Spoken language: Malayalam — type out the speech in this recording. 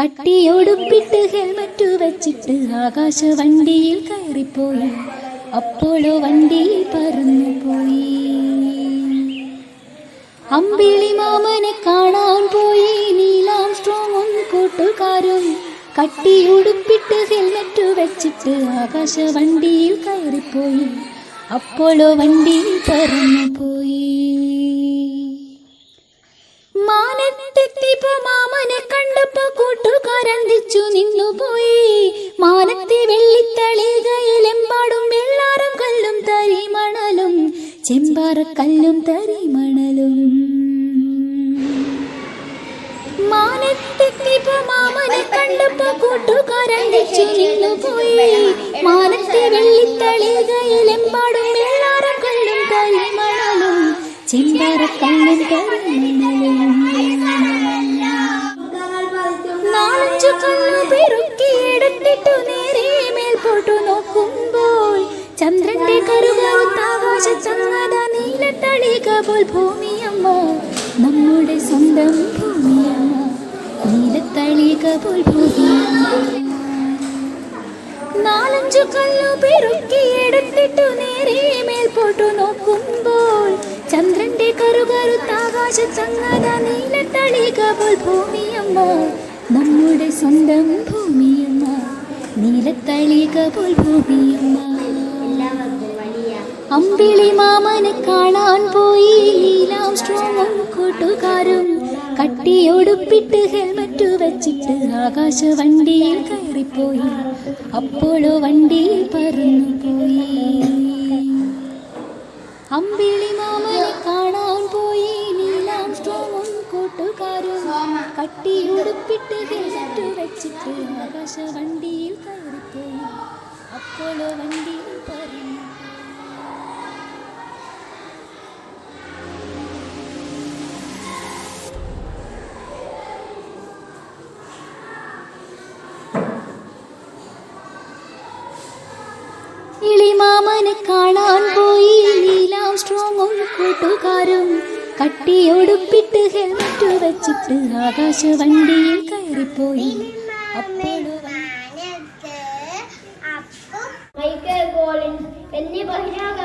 കട്ടിയൊടുപ്പിട്ട് ഹെൽമറ്റ് വെച്ചിട്ട് ആകാശ വണ്ടിയിൽ കയറിപ്പോയി. അപ്പോളോ വണ്ടിയിൽ പറന്നു പോയി അമ്പിളി മാമനെ കാണാൻ പോയി. നീലാം സ്ട്രോങ്ങും കൂട്ടുകാരും കട്ടിയുടുപ്പിട്ട് ഹെൽമെറ്റ് വെച്ചിട്ട് ആകാശ വണ്ടിയിൽ കയറിപ്പോയി. അപ്പോളോ വണ്ടിയിൽ പറന്നു പോയി ചെമ്പാറക്കല്ലും തരിമണലും. മാനത്തെത്തിപ്പോ മാമനെ കണ്ടപ്പോ മാനത്തെ വെള്ളിത്തളികയിലെമ്പാടും വെള്ളാരം കല്ലും തരിമണലും. ചെമ്പാറക്കല്ലും തരിമണലും. കണ്ണു നേരെ മേൽപോട്ടു നോക്കുമ്പോൾ നാലഞ്ചു കല്ലു പെറുക്കിയെടുത്തിട്ടു നേരെ മേൽപോട്ടു നോക്കുമ്പോൾ ചന്ദ്രന്റെ കരുകരുത്താകാശ ചങ്ങത നീലത്തളിക പോൽ ഭൂമിയമ്മ നമ്മുടെ സ്വന്തം ഭൂമിയമ്മ നീലത്തളിക പോൽ ഭൂമിയമ്മ. അമ്പിളി മാമനെ കാണാൻ പോയി. ലീലാം സ്ട്രോങ്ങും കൂട്ടുകാരും കട്ടിയൊടുപ്പിട്ട് ഹെൽമറ്റ് വെച്ചിട്ട് ആകാശ വണ്ടിയിൽ കയറിപ്പോയി. അപ്പോഴോ വണ്ടിയിൽ പറന്നു പോയി അമ്പിളി മാമനെ കാണാൻ പോയി. ലീലാം സ്ട്രോങ്ങും കൂട്ടുകാരും കട്ടിയുടുപ്പിട്ട് ഹെൽമറ്റ് വെച്ചിട്ട് ആകാശ വണ്ടിയിൽ കയറിപ്പോയി. അപ്പോഴോ വണ്ടിയിൽ ഇളിമാമനെ കാണാൻ പോയി. നീലാം സ്ട്രോങ്ങും കൂട്ടുകാരും കട്ടിയൊടുപ്പിട്ട് ഹെൽമറ്റ് വെച്ചിട്ട് ആകാശ വണ്ടിയിൽ കയറിപ്പോയി മൈക്കൽ കോളിൻസ് എന്നീ ബഹിരാകാശ